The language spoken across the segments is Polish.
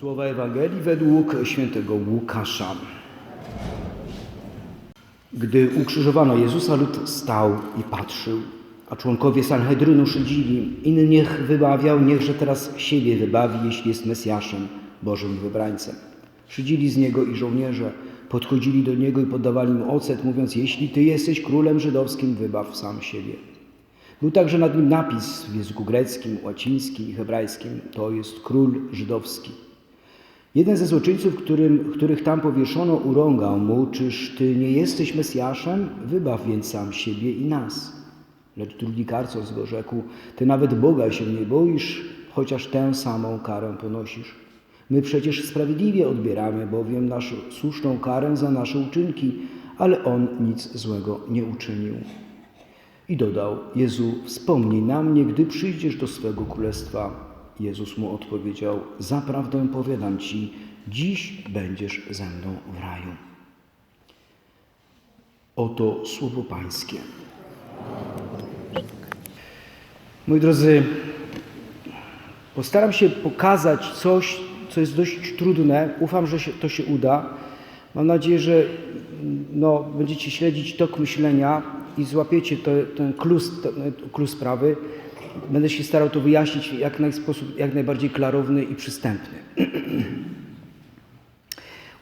Słowa Ewangelii według świętego Łukasza. Gdy ukrzyżowano Jezusa, lud stał i patrzył, a członkowie Sanhedrynu szydzili. Inny niech wybawiał, niechże teraz siebie wybawi, jeśli jest Mesjaszem, Bożym wybrańcem. Szydzili z niego i żołnierze podchodzili do niego i poddawali mu ocet, mówiąc: Jeśli ty jesteś królem żydowskim, wybaw sam siebie. Był także nad nim napis w języku greckim, łacińskim i hebrajskim: To jest król żydowski. Jeden ze złoczyńców, którym, których tam powieszono, urągał mu, czyż ty nie jesteś Mesjaszem? Wybaw więc sam siebie i nas. Lecz drugi karcąc go rzekł, ty nawet Boga się nie boisz, chociaż tę samą karę ponosisz. My przecież sprawiedliwie odbieramy bowiem naszą słuszną karę za nasze uczynki, ale on nic złego nie uczynił. I dodał, Jezu, wspomnij na mnie, gdy przyjdziesz do swego królestwa. Jezus mu odpowiedział, zaprawdę powiadam ci, dziś będziesz ze mną w raju. Oto słowo Pańskie. Moi drodzy, postaram się pokazać coś, co jest dość trudne. Ufam, że się, to się uda. Mam nadzieję, że no, będziecie śledzić tok myślenia i złapiecie ten klus, ten klus sprawy. Będę się starał to wyjaśnić jak naj, sposób jak najbardziej klarowny i przystępny.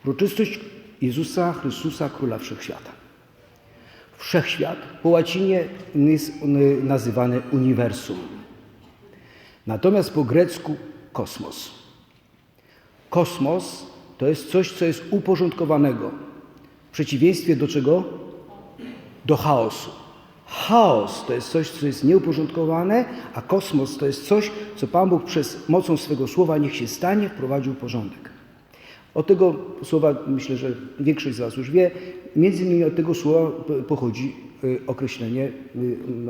Uroczystość Jezusa Chrystusa, Króla Wszechświata. Wszechświat po łacinie jest nazywany uniwersum. Natomiast po grecku kosmos. Kosmos to jest coś, co jest uporządkowanego. W przeciwieństwie do czego? Do chaosu. Chaos to jest coś, co jest nieuporządkowane, a kosmos to jest coś, co Pan Bóg przez mocą swego słowa niech się stanie, wprowadził porządek. Od tego słowa, myślę, że większość z Was już wie, między innymi od tego słowa pochodzi określenie,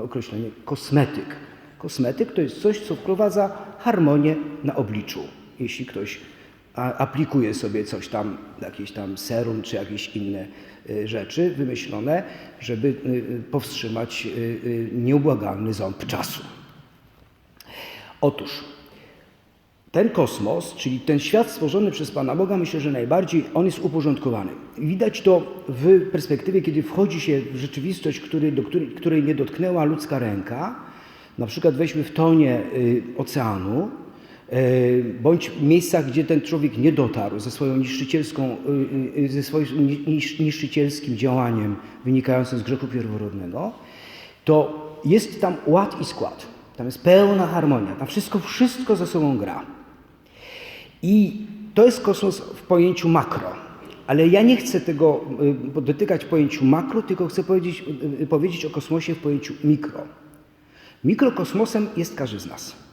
określenie kosmetyk. Kosmetyk to jest coś, co wprowadza harmonię na obliczu. Jeśli ktoś aplikuje sobie coś tam, jakieś tam serum czy jakieś inne rzeczy wymyślone, żeby powstrzymać nieubłagalny ząb czasu. Otóż ten kosmos, czyli ten świat stworzony przez Pana Boga, myślę, że najbardziej on jest uporządkowany. Widać to w perspektywie, kiedy wchodzi się w rzeczywistość, który, do której, której nie dotknęła ludzka ręka. Na przykład weźmy w tonie y, oceanu, y, bądź w miejscach, gdzie ten człowiek nie dotarł ze, swoją niszczycielską, y, ze swoim niszczycielskim działaniem wynikającym z grzechu pierworodnego, to jest tam ład i skład. Tam jest pełna harmonia. Tam wszystko, wszystko ze sobą gra. I to jest kosmos w pojęciu makro. Ale ja nie chcę tego dotykać pojęciu makro, tylko chcę powiedzieć, powiedzieć o kosmosie w pojęciu mikro. Mikrokosmosem jest każdy z nas.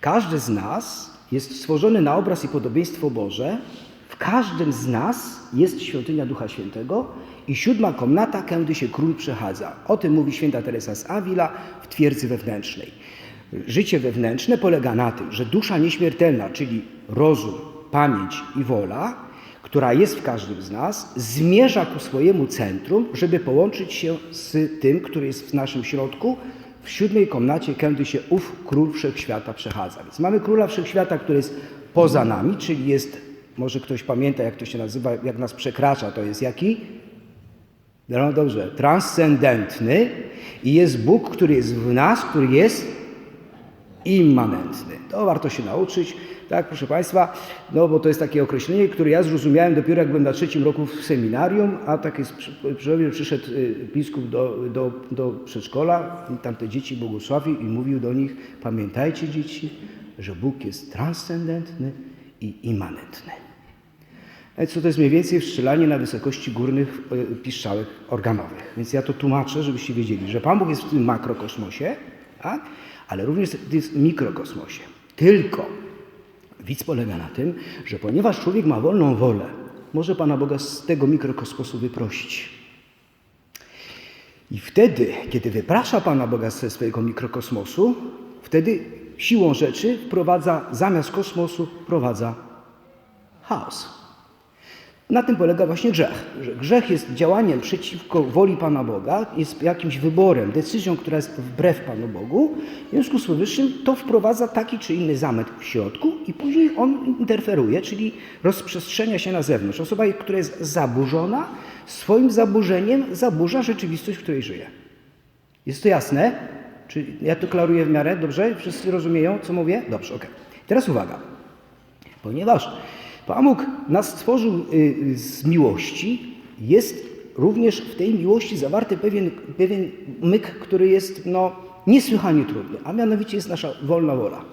Każdy z nas jest stworzony na obraz i podobieństwo Boże. W każdym z nas jest świątynia Ducha Świętego i siódma komnata, kędy się król przechadza. O tym mówi święta Teresa z Avila w twierdzy wewnętrznej. Życie wewnętrzne polega na tym, że dusza nieśmiertelna, czyli rozum, pamięć i wola, która jest w każdym z nas, zmierza ku swojemu centrum, żeby połączyć się z tym, który jest w naszym środku, w siódmej komnacie, kiedy się ów król wszechświata przechadza. Więc mamy króla wszechświata, który jest poza nami, czyli jest, może ktoś pamięta, jak to się nazywa, jak nas przekracza, to jest jaki? No dobrze, transcendentny i jest Bóg, który jest w nas, który jest immanentny. To warto się nauczyć, tak, proszę Państwa, no bo to jest takie określenie, które ja zrozumiałem dopiero jak byłem na trzecim roku w seminarium, a tak jest, przyszedł biskup do, do, do przedszkola i tam te dzieci błogosławił i mówił do nich, pamiętajcie dzieci, że Bóg jest transcendentny i immanentny. Co to jest mniej więcej wstrzelanie na wysokości górnych piszczałek organowych. Więc ja to tłumaczę, żebyście wiedzieli, że Pan Bóg jest w tym makrokosmosie, tak? Ale również w mikrokosmosie. Tylko widz polega na tym, że ponieważ człowiek ma wolną wolę, może Pana Boga z tego mikrokosmosu wyprosić. I wtedy, kiedy wyprasza Pana Boga ze swojego mikrokosmosu, wtedy siłą rzeczy wprowadza, zamiast kosmosu, wprowadza chaos. Na tym polega właśnie grzech. Że grzech jest działaniem przeciwko woli Pana Boga, jest jakimś wyborem, decyzją, która jest wbrew Panu Bogu. W związku z powyższym to wprowadza taki czy inny zamęt w środku i później on interferuje, czyli rozprzestrzenia się na zewnątrz. Osoba, która jest zaburzona, swoim zaburzeniem zaburza rzeczywistość, w której żyje. Jest to jasne? Czy ja to klaruję w miarę? Dobrze? Wszyscy rozumieją, co mówię? Dobrze, okej. Teraz uwaga. Ponieważ Pan Bóg nas stworzył y, z miłości, jest również w tej miłości zawarty pewien, pewien myk, który jest no, niesłychanie trudny, a mianowicie jest nasza wolna wola.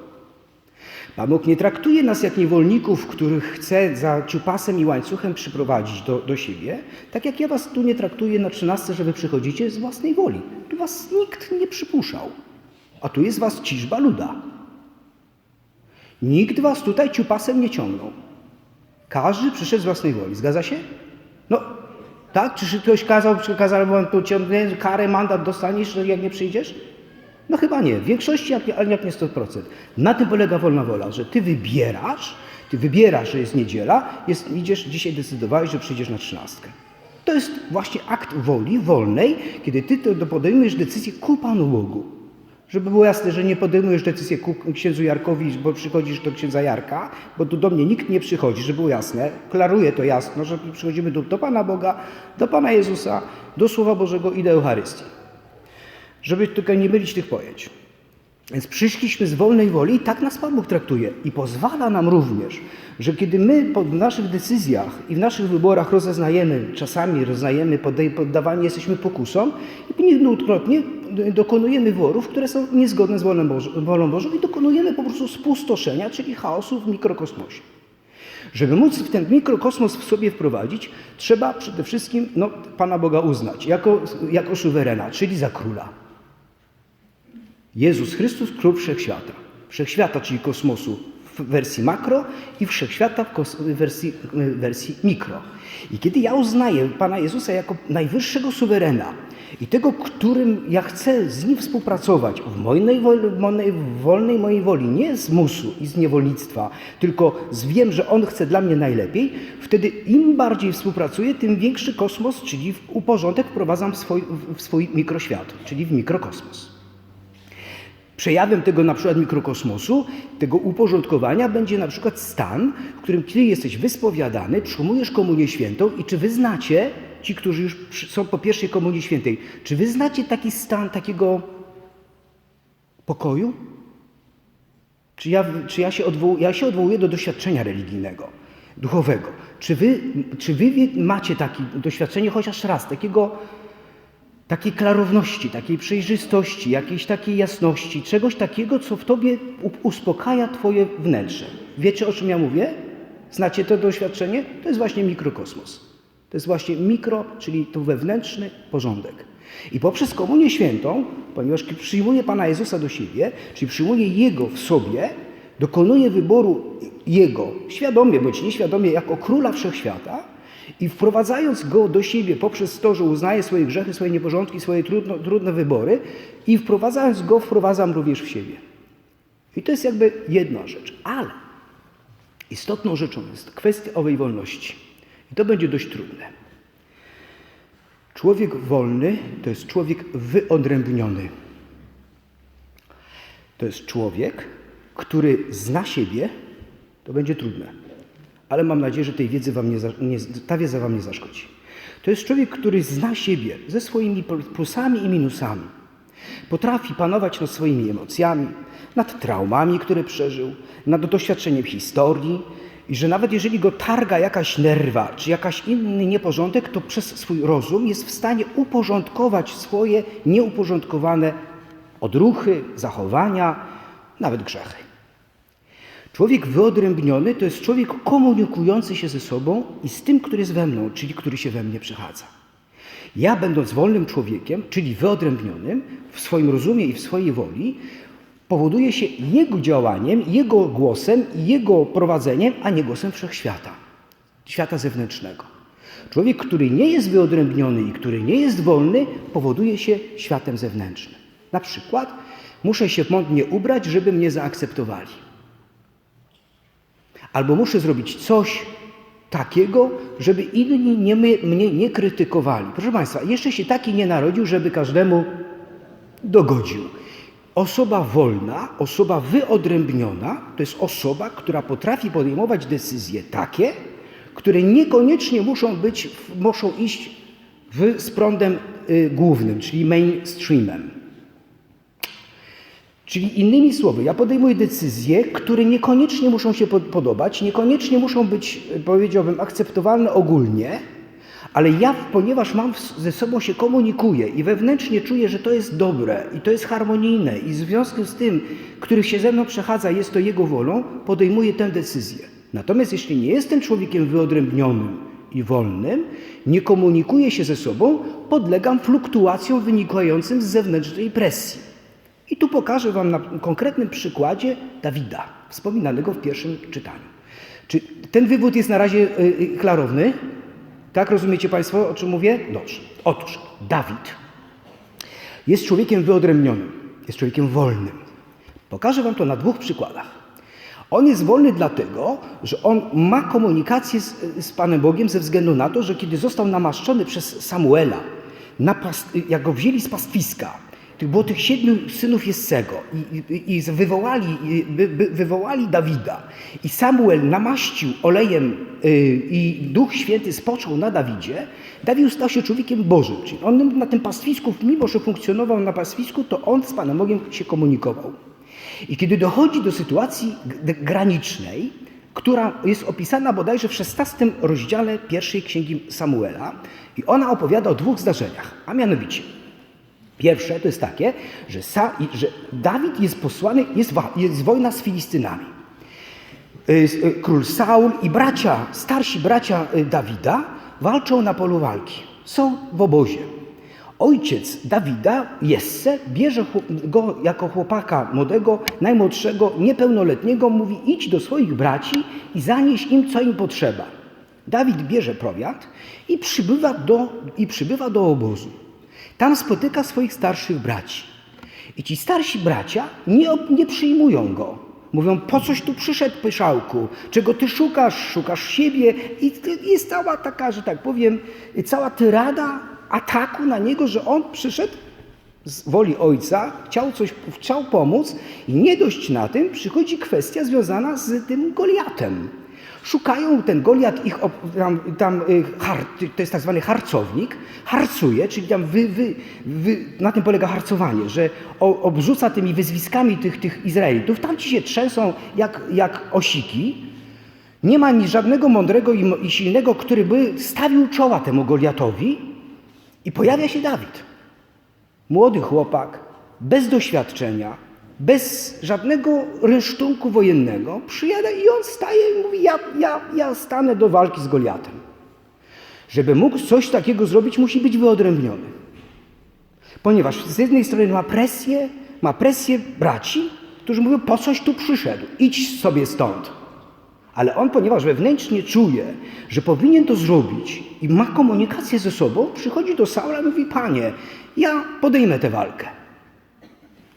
Pan Bóg nie traktuje nas jak niewolników, których chce za ciupasem i łańcuchem przyprowadzić do, do siebie, tak jak ja was tu nie traktuję na trzynastce, że wy przychodzicie z własnej woli. Tu was nikt nie przypuszczał, a tu jest was ciżba luda. Nikt was tutaj ciupasem nie ciągnął. Każdy przyszedł z własnej woli. Zgadza się? No, tak? Czy ktoś kazał, kazał wam to ciągnie, karę, mandat dostaniesz, jak nie przyjdziesz? No chyba nie. W większości, ale jak nie 100%. Na tym polega wolna wola, że ty wybierasz, ty wybierasz, że jest niedziela, jest, idziesz, dzisiaj decydowałeś, że przyjdziesz na trzynastkę. To jest właśnie akt woli wolnej, kiedy ty podejmujesz decyzję ku Panu Bogu. Żeby było jasne, że nie podejmujesz decyzji ku księdzu Jarkowi, bo przychodzisz do księdza Jarka, bo tu do mnie nikt nie przychodzi, żeby było jasne. Klaruję to jasno, że przychodzimy do, do Pana Boga, do Pana Jezusa, do Słowa Bożego i do Eucharystii. Żeby tylko nie mylić tych pojęć. Więc przyszliśmy z wolnej woli i tak nas Pan Bóg traktuje. I pozwala nam również, że kiedy my w naszych decyzjach i w naszych wyborach rozeznajemy, czasami rozeznajemy, poddawani jesteśmy pokusom i niejednokrotnie dokonujemy wyborów, które są niezgodne z wolą Bożą, wolą Bożą i dokonujemy po prostu spustoszenia, czyli chaosu w mikrokosmosie. Żeby móc w ten mikrokosmos w sobie wprowadzić, trzeba przede wszystkim no, Pana Boga uznać jako, jako suwerena, czyli za króla. Jezus Chrystus, król wszechświata. Wszechświata, czyli kosmosu w wersji makro i wszechświata w wersji, wersji mikro. I kiedy ja uznaję Pana Jezusa jako najwyższego suwerena i tego, którym ja chcę z Nim współpracować w w wolnej, wolnej mojej woli, nie z musu i z niewolnictwa, tylko z wiem, że On chce dla mnie najlepiej, wtedy im bardziej współpracuję, tym większy kosmos, czyli w uporządek wprowadzam w swój, w swój mikroświat, czyli w mikrokosmos. Przejawem tego na przykład mikrokosmosu, tego uporządkowania będzie na przykład stan, w którym ty jesteś wyspowiadany, przyjmujesz komunię świętą i czy wy znacie, ci, którzy już są po pierwszej komunii świętej, czy wy znacie taki stan takiego pokoju? Czy ja, czy ja, się, odwołuję, ja się odwołuję do doświadczenia religijnego, duchowego. Czy wy, czy wy macie takie doświadczenie chociaż raz, takiego takiej klarowności, takiej przejrzystości, jakiejś takiej jasności, czegoś takiego, co w tobie uspokaja twoje wnętrze. Wiecie, o czym ja mówię? Znacie to doświadczenie? To jest właśnie mikrokosmos. To jest właśnie mikro, czyli to wewnętrzny porządek. I poprzez komunię świętą, ponieważ przyjmuje Pana Jezusa do siebie, czyli przyjmuje Jego w sobie, dokonuje wyboru Jego, świadomie bądź nieświadomie, jako króla wszechświata, i wprowadzając go do siebie poprzez to, że uznaje swoje grzechy, swoje nieporządki, swoje trudno, trudne wybory, i wprowadzając go, wprowadzam również w siebie. I to jest jakby jedna rzecz. Ale istotną rzeczą jest kwestia owej wolności. I to będzie dość trudne. Człowiek wolny to jest człowiek wyodrębniony. To jest człowiek, który zna siebie, to będzie trudne. Ale mam nadzieję, że tej wiedzy wam nie, nie, ta wiedza Wam nie zaszkodzi. To jest człowiek, który zna siebie ze swoimi plusami i minusami. Potrafi panować nad swoimi emocjami, nad traumami, które przeżył, nad doświadczeniem historii i że nawet jeżeli go targa jakaś nerwa czy jakaś inny nieporządek, to przez swój rozum jest w stanie uporządkować swoje nieuporządkowane odruchy, zachowania, nawet grzechy. Człowiek wyodrębniony to jest człowiek komunikujący się ze sobą i z tym, który jest we mną, czyli który się we mnie przechadza. Ja, będąc wolnym człowiekiem, czyli wyodrębnionym w swoim rozumie i w swojej woli, powoduje się jego działaniem, jego głosem jego prowadzeniem, a nie głosem wszechświata, świata zewnętrznego. Człowiek, który nie jest wyodrębniony i który nie jest wolny, powoduje się światem zewnętrznym. Na przykład, muszę się modnie ubrać, żeby mnie zaakceptowali. Albo muszę zrobić coś, takiego, żeby inni nie, mnie nie krytykowali. Proszę Państwa, jeszcze się taki nie narodził, żeby każdemu dogodził. Osoba wolna, osoba wyodrębniona to jest osoba, która potrafi podejmować decyzje takie, które niekoniecznie muszą być, muszą iść w, z prądem y, głównym, czyli mainstreamem. Czyli innymi słowy, ja podejmuję decyzje, które niekoniecznie muszą się pod- podobać, niekoniecznie muszą być, y, powiedziałbym, akceptowalne ogólnie, ale ja, ponieważ mam ze sobą się komunikuję i wewnętrznie czuję, że to jest dobre i to jest harmonijne i w związku z tym, który się ze mną przechadza, jest to jego wolą, podejmuję tę decyzję. Natomiast jeśli nie jestem człowiekiem wyodrębnionym i wolnym, nie komunikuję się ze sobą, podlegam fluktuacjom wynikającym z zewnętrznej presji. I tu pokażę Wam na konkretnym przykładzie Dawida, wspominanego w pierwszym czytaniu. Czy ten wywód jest na razie y, y, klarowny? Tak rozumiecie Państwo, o czym mówię? Dobrze. Otóż Dawid jest człowiekiem wyodrębnionym, jest człowiekiem wolnym. Pokażę Wam to na dwóch przykładach. On jest wolny dlatego, że on ma komunikację z, z Panem Bogiem ze względu na to, że kiedy został namaszczony przez Samuela, na pas, jak go wzięli z pastwiska, było tych siedmiu synów Jessego i, i, i wywołali, wy, wy, wywołali Dawida. I Samuel namaścił olejem y, i Duch Święty spoczął na Dawidzie. Dawid stał się człowiekiem Bożym. Czyli on na tym pastwisku, mimo że funkcjonował na pastwisku, to on z Panem Bogiem się komunikował. I kiedy dochodzi do sytuacji granicznej, która jest opisana bodajże w 16 rozdziale pierwszej księgi Samuela, i ona opowiada o dwóch zdarzeniach, a mianowicie Pierwsze to jest takie, że, Sa, że Dawid jest posłany, jest, jest wojna z Filistynami. Y, y, Król Saul i bracia, starsi bracia y, Dawida walczą na polu walki. Są w obozie. Ojciec Dawida, Jesse, bierze go jako chłopaka młodego, najmłodszego, niepełnoletniego, mówi idź do swoich braci i zanieś im, co im potrzeba. Dawid bierze prowiant i przybywa do, i przybywa do obozu. Tam spotyka swoich starszych braci. I ci starsi bracia nie, nie przyjmują go. Mówią, po coś tu przyszedł, pyszałku? Czego ty szukasz? Szukasz siebie? I jest cała taka, że tak powiem, cała tyrada ataku na niego, że on przyszedł z woli ojca, chciał coś, chciał pomóc i nie dość na tym, przychodzi kwestia związana z tym Goliatem. Szukają, ten Goliat ich, tam, tam y, har, to jest tak zwany harcownik, harcuje, czyli tam wy, wy, wy, na tym polega harcowanie, że obrzuca tymi wyzwiskami tych, tych Izraelitów, tam ci się trzęsą jak, jak osiki, nie ma ni żadnego mądrego i silnego, który by stawił czoła temu Goliatowi. I pojawia się Dawid. Młody chłopak, bez doświadczenia, bez żadnego rynsztunku wojennego, przyjada i on staje i mówi: ja, ja, ja stanę do walki z Goliatem. Żeby mógł coś takiego zrobić, musi być wyodrębniony. Ponieważ z jednej strony ma presję, ma presję braci, którzy mówią: Po coś tu przyszedł, idź sobie stąd. Ale on, ponieważ wewnętrznie czuje, że powinien to zrobić i ma komunikację ze sobą, przychodzi do Saula i mówi: Panie, ja podejmę tę walkę.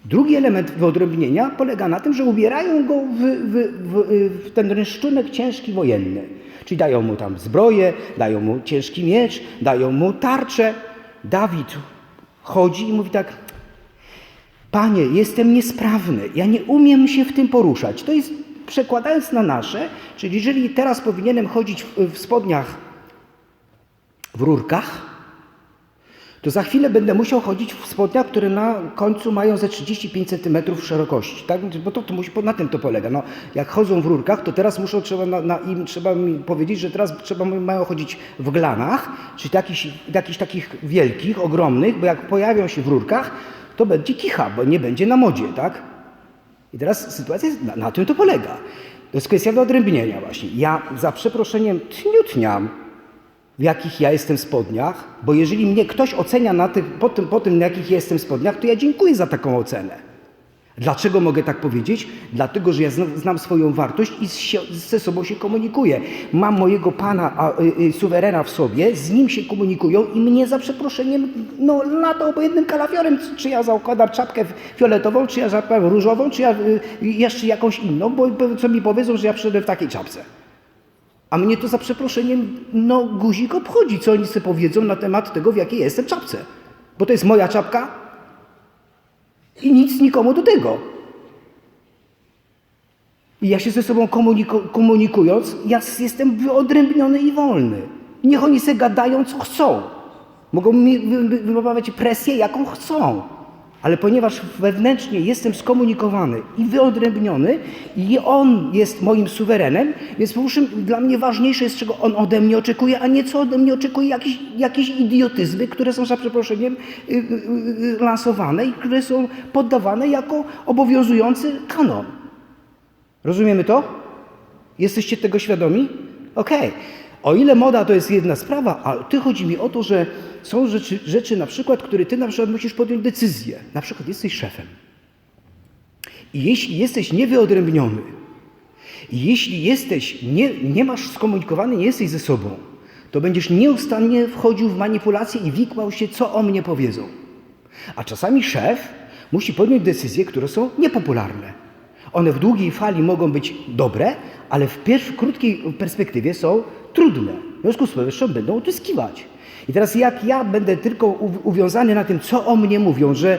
Drugi element wyodrębnienia polega na tym, że ubierają go w, w, w, w ten rynsztunek ciężki wojenny. Czyli dają mu tam zbroję, dają mu ciężki miecz, dają mu tarczę. Dawid chodzi i mówi tak: Panie, jestem niesprawny, ja nie umiem się w tym poruszać. To jest przekładając na nasze, czyli jeżeli teraz powinienem chodzić w, w spodniach w rurkach, to za chwilę będę musiał chodzić w spodniach, które na końcu mają ze 35 cm szerokości, tak? Bo to, to musi, na tym to polega. No, jak chodzą w rurkach, to teraz muszą, trzeba na, na im trzeba mi powiedzieć, że teraz trzeba mają chodzić w glanach, jakichś, jakichś takich wielkich, ogromnych, bo jak pojawią się w rurkach, to będzie kicha, bo nie będzie na modzie, tak? I teraz sytuacja jest, na, na tym to polega. To jest kwestia wyodrębnienia właśnie. Ja za przeproszeniem tniutniam, w jakich ja jestem spodniach, bo jeżeli mnie ktoś ocenia na tym, po, tym, po tym, na jakich ja jestem spodniach, to ja dziękuję za taką ocenę. Dlaczego mogę tak powiedzieć? Dlatego, że ja znam, swoją wartość i ze sobą się komunikuję. Mam mojego pana, a, y, y, suwerena w sobie, z nim się komunikują i mnie za przeproszeniem, no na to obojętnym kalafiorem, czy ja zakładam czapkę fioletową, czy ja czapkę różową, czy ja y, jeszcze jakąś inną, bo co mi powiedzą, że ja przyszedłem w takiej czapce. A mnie to za przeproszeniem, no guzik obchodzi, co oni sobie powiedzą na temat tego, w jakiej jestem czapce. Bo to jest moja czapka i nic nikomu do tego. I ja się ze sobą komuniko- komunikując, ja jestem wyodrębniony i wolny. Niech oni se gadają, co chcą. Mogą mi presję, jaką chcą. Ale ponieważ wewnętrznie jestem skomunikowany i wyodrębniony i on jest moim suwerenem, więc prostu dla mnie ważniejsze jest, czego on ode mnie oczekuje, a nie co ode mnie oczekuje jakieś, jakieś idiotyzmy, które są za przeproszeniem y, y, y, lansowane i które są poddawane jako obowiązujący kanon. Rozumiemy to? Jesteście tego świadomi? Okej. O ile moda to jest jedna sprawa, a ty chodzi mi o to, że są rzeczy, rzeczy na przykład, które ty na przykład musisz podjąć decyzję. Na przykład jesteś szefem. I jeśli jesteś niewyodrębniony, jeśli jesteś, nie, nie masz skomunikowany, nie jesteś ze sobą, to będziesz nieustannie wchodził w manipulacje i wikłał się, co o mnie powiedzą. A czasami szef musi podjąć decyzje, które są niepopularne. One w długiej fali mogą być dobre, ale w, pier- w krótkiej perspektywie są trudne. W związku z powyższym będą utyskiwać. I teraz jak ja będę tylko uwiązany na tym, co o mnie mówią, że,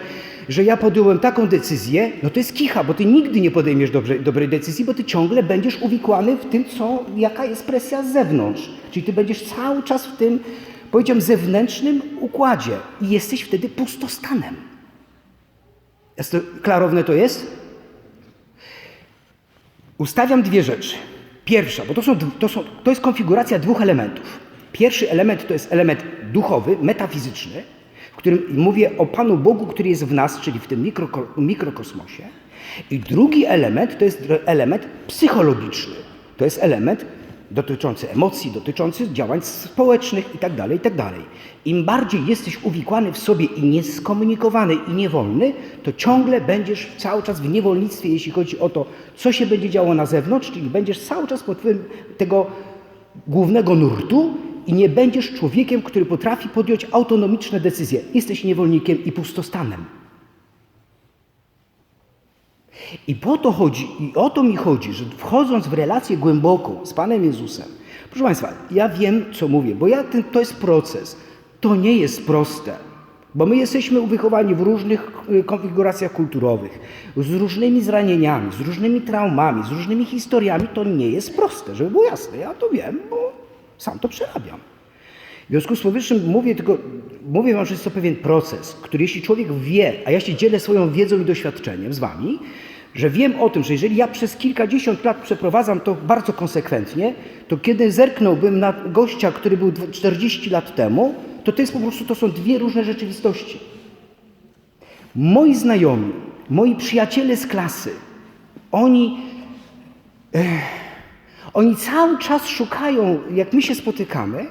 że ja podjąłem taką decyzję, no to jest kicha, bo ty nigdy nie podejmiesz dobrze, dobrej decyzji, bo ty ciągle będziesz uwikłany w tym, co, jaka jest presja z zewnątrz. Czyli ty będziesz cały czas w tym, powiedziałem, zewnętrznym układzie i jesteś wtedy pustostanem. Jest to, klarowne to jest? Ustawiam dwie rzeczy. Pierwsza, bo to, są, to, są, to jest konfiguracja dwóch elementów. Pierwszy element to jest element duchowy, metafizyczny, w którym mówię o Panu Bogu, który jest w nas, czyli w tym mikro, mikrokosmosie. I drugi element to jest element psychologiczny. To jest element dotyczący emocji, dotyczący działań społecznych itd., itd. Im bardziej jesteś uwikłany w sobie i nieskomunikowany i niewolny, to ciągle będziesz cały czas w niewolnictwie, jeśli chodzi o to, co się będzie działo na zewnątrz, czyli będziesz cały czas pod wpływem tego głównego nurtu i nie będziesz człowiekiem, który potrafi podjąć autonomiczne decyzje. Jesteś niewolnikiem i pustostanem. I po to chodzi, i o to mi chodzi, że wchodząc w relację głęboką z Panem Jezusem, proszę Państwa, ja wiem, co mówię, bo ja, ten, to jest proces. To nie jest proste, bo my jesteśmy wychowani w różnych y, konfiguracjach kulturowych, z różnymi zranieniami, z różnymi traumami, z różnymi historiami. To nie jest proste, żeby było jasne. Ja to wiem, bo sam to przerabiam. W związku z powyższym mówię tylko, mówię wam, że jest to pewien proces, który jeśli człowiek wie, a ja się dzielę swoją wiedzą i doświadczeniem z wami, że wiem o tym, że jeżeli ja przez kilkadziesiąt lat przeprowadzam to bardzo konsekwentnie, to kiedy zerknąłbym na gościa, który był 40 lat temu, to to jest po prostu, to są dwie różne rzeczywistości. Moi znajomi, moi przyjaciele z klasy, oni, eh, oni cały czas szukają, jak my się spotykamy,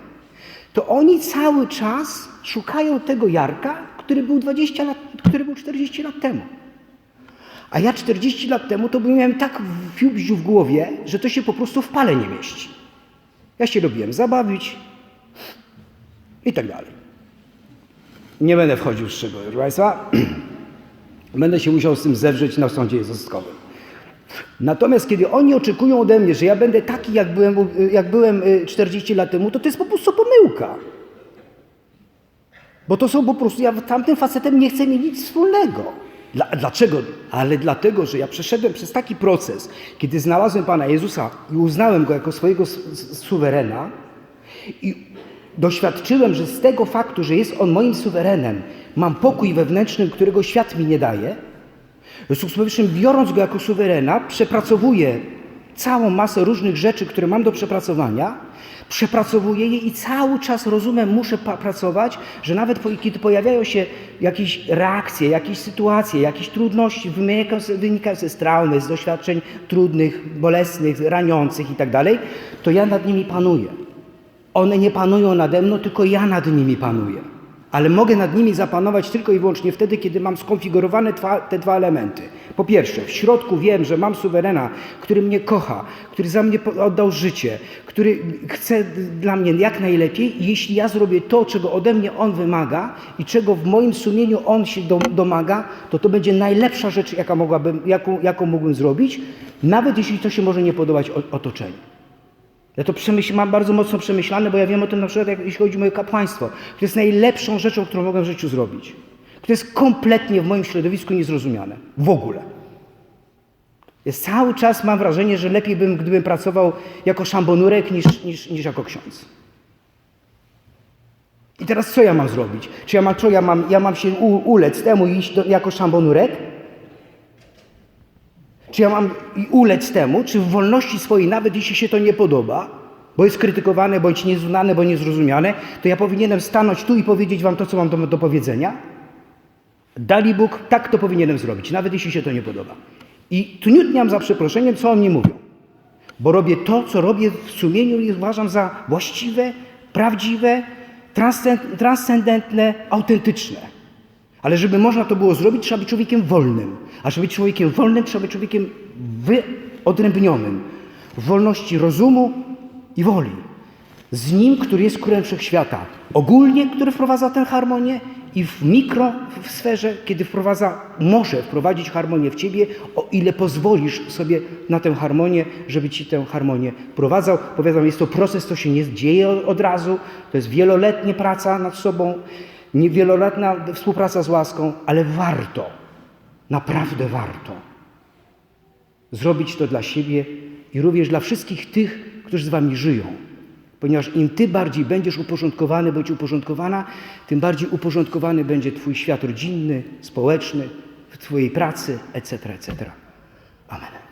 to oni cały czas szukają tego Jarka, który był 20 lat, który był 40 lat temu. A ja 40 lat temu to miałem tak fiubziu w głowie, że to się po prostu w pale nie mieści. Ja się lubiłem zabawić i tak dalej. Nie będę wchodził w szczegóły, proszę Państwa. Będę się musiał z tym zewrzeć na sądzie jezuskowym. Natomiast kiedy oni oczekują ode mnie, że ja będę taki, jak byłem, jak byłem y, 40 lat temu, to to jest po prostu pomyłka. Bo to są po prostu, ja tamtym facetem nie chcę mieć nic wspólnego. Dla, dlaczego? Ale dlatego, że ja przeszedłem przez taki proces, kiedy znalazłem Pana Jezusa i uznałem Go jako swojego suwerena i doświadczyłem, że z tego faktu, że jest On moim suwerenem, mam pokój wewnętrzny, którego świat mi nie daje, w związku z powyższym, biorąc Go jako suwerena, przepracowuję całą masę różnych rzeczy, które mam do przepracowania, przepracowuję je i cały czas rozumem muszę pracować, że nawet po, kiedy pojawiają się jakieś reakcje, jakieś sytuacje, jakieś trudności wynikające, z traumy, z doświadczeń trudnych, bolesnych, raniących itd., to ja nad nimi panuję. One nie panują nade mną, tylko ja nad nimi panuję. Ale mogę nad nimi zapanować tylko i wyłącznie wtedy, kiedy mam skonfigurowane te dwa elementy. Po pierwsze, w środku wiem, że mam suwerena, który mnie kocha, który za mnie oddał życie, który chce dla mnie jak najlepiej. I jeśli ja zrobię to, czego ode mnie on wymaga i czego w moim sumieniu on się do, domaga, to to będzie najlepsza rzecz, jaka mogłabym, jaką, jaką mógłbym zrobić, nawet jeśli to się może nie podobać otoczeniu. Ja to przemyśl, mam bardzo mocno przemyślane, bo ja wiem o tym na przykład, jak, jeśli chodzi o moje kapłaństwo. To jest najlepszą rzeczą, którą mogę w życiu zrobić. To jest kompletnie w moim środowisku niezrozumiane. W ogóle. Jest cały czas mam wrażenie, że lepiej bym, gdybym pracował jako szambonurek niż, niż, niż jako ksiądz. I teraz co ja mam zrobić? Czy ja mam, co ja mam, ja mam się u, ulec temu i iść do, jako szambonurek? Czy ja mam ulec temu, czy w wolności swojej, nawet jeśli się to nie podoba, bo jest krytykowane, bądź nieznane, bądź niezrozumiane, to ja powinienem stanąć tu i powiedzieć wam to, co mam do, do powiedzenia? Dali Bóg, tak to powinienem zrobić, nawet jeśli się to nie podoba. I tniutniam za przeproszeniem, co oni mówią. Bo robię to, co robię w sumieniu i uważam za właściwe, prawdziwe, transcend- transcendentne, autentyczne. Ale żeby można to było zrobić, trzeba być człowiekiem wolnym. A żeby być człowiekiem wolnym, trzeba być człowiekiem wyodrębnionym. W wolności rozumu i woli. Z nim, który jest królem wszechświata. Ogólnie, który wprowadza tę harmonię i w mikro w sferze, kiedy wprowadza, może wprowadzić harmonię w ciebie, o ile pozwolisz sobie na tę harmonię, żeby ci tę harmonię prowadzał. Powiadam, jest to proces, to się nie dzieje od razu, to jest wieloletnia praca nad sobą, nie wieloletnia współpraca z łaską, ale warto, naprawdę warto zrobić to dla siebie i również dla wszystkich tych, którzy z wami żyją. Ponieważ im ty bardziej będziesz uporządkowany bądź uporządkowana, tym bardziej uporządkowany będzie twój świat rodzinny, społeczny, w twojej pracy, etc., etc. Amen.